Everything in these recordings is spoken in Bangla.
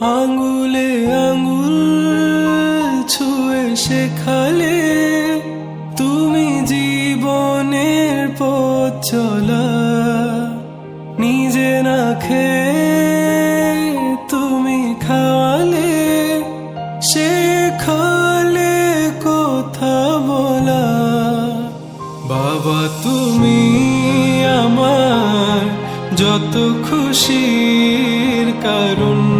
আঙ্গুলে আঙ্গুল ছুঁয়ে শেখালে তুমি জীবনের পথ চলা। নিজে না খেয়ে তুমি খাওয়ালে, শেখালে কথা বলা। বাবা তুমি আমার যত খুশির কারণ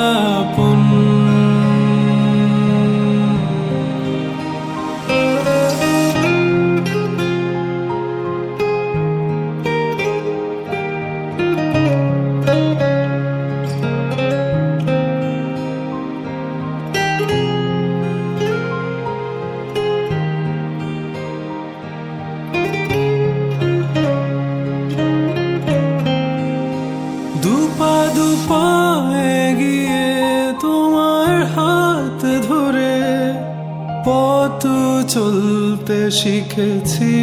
দুপা দুপা এগিয়ে তোমার হাত ধরে পথ চলতে শিখেছি।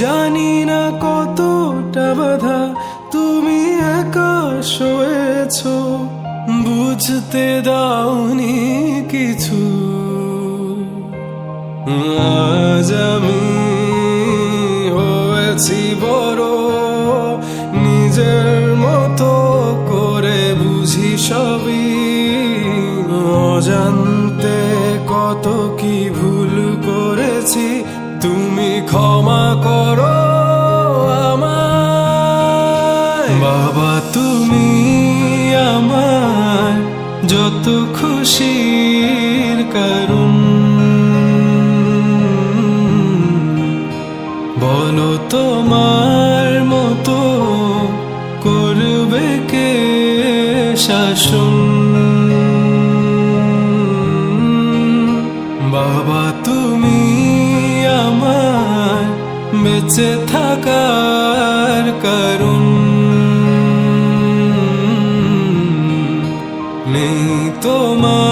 জানি না কতটা বাধা তুমি একা শোয়েছ বুঝতে দাওনি কিছু। আজ আমি হয়েছি বড়, নিজের মতো করে বুঝি সবই। অজান্তে কত কি ভুল করেছি, তুমি ক্ষমা করো আমায়। বাবা, তুমি আমার যত খুশির কারণ। বলো তোমার মতো করবে কে শাসন? বাবা তুমি আমার বেঁচে থাকা তোমার